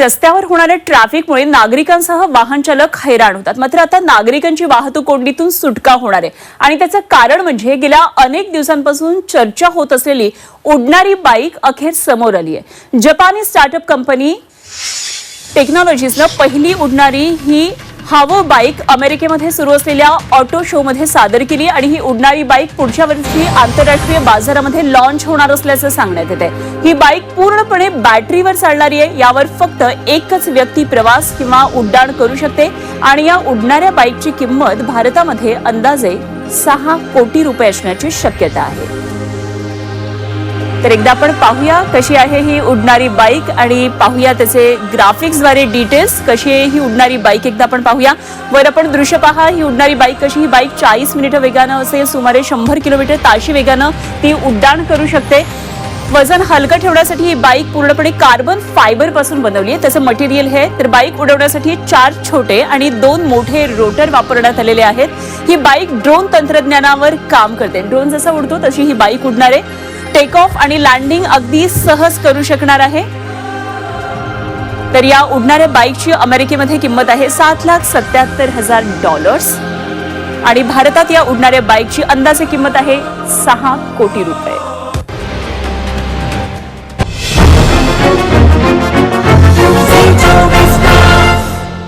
रस्त्यावर होणाऱ्या ट्रॅफिकमुळे नागरिकांसह वाहन चालक हैराण होतात. मात्र आता नागरिकांची वाहतूक कोंडीतून सुटका होणार आहे. आणि त्याचं कारण म्हणजे गेल्या अनेक दिवसांपासून चर्चा होत असलेली उडणारी बाईक अखेर समोर आली आहे. जपानी स्टार्टअप कंपनी टेक्नॉलॉजीजनं पहिली उडणारी ही हावो बाईक अमेरिकेमध्ये सुरू असलेल्या ऑटो शोमध्ये सादर केली आणि ही उडणारी बाईक पुढच्या वर्षी आंतरराष्ट्रीय बाजारामध्ये लॉन्च होणार असल्याचं सांगण्यात येते ही बाईक पूर्णपणे बॅटरीवर चालणारी आहे. यावर फक्त एकच व्यक्ती प्रवास किंवा उड्डाण करू शकते आणि या उडणाऱ्या बाईकची किंमत भारतामध्ये अंदाजे सहा कोटी रुपये असण्याची शक्यता आहे. तर एकदा आपण पाहूया कशी आहे ही उडणारी बाईक आणि पाहूया त्याचे ग्राफिक्सद्वारे डिटेल्स कशी आहे ही उडणारी बाईक. एकदा आपण पाहूया. वर आपण दृश्य पहा. ही उडणारी बाईक कशी? ही बाईक चाळीस मिनिटं वेगानं असेल सुमारे शंभर किलोमीटर ताशी वेगानं ती उड्डाण करू शकते. वजन हलकं ठेवण्यासाठी ही बाईक पूर्णपणे कार्बन फायबरपासून बनवली आहे. त्याचं मटेरियल हे तर बाईक उडवण्यासाठी चार छोटे आणि दोन मोठे रोटर वापरण्यात आलेले आहेत. ही बाईक ड्रोन तंत्रज्ञानावर काम करते. ड्रोन जसा उडतो तशी ही बाईक उडणार आहे. टेक ऑफ आणि लँडिंग अगदी सहज करू शकणार आहे. तर या उडणाऱ्या बाईकची अमेरिकेमध्ये किंमत आहे सात लाख सत्याहत्तर हजार डॉलर्स आणि भारतात या उडणाऱ्या बाईकची अंदाजे किंमत आहे सहा कोटी रुपये.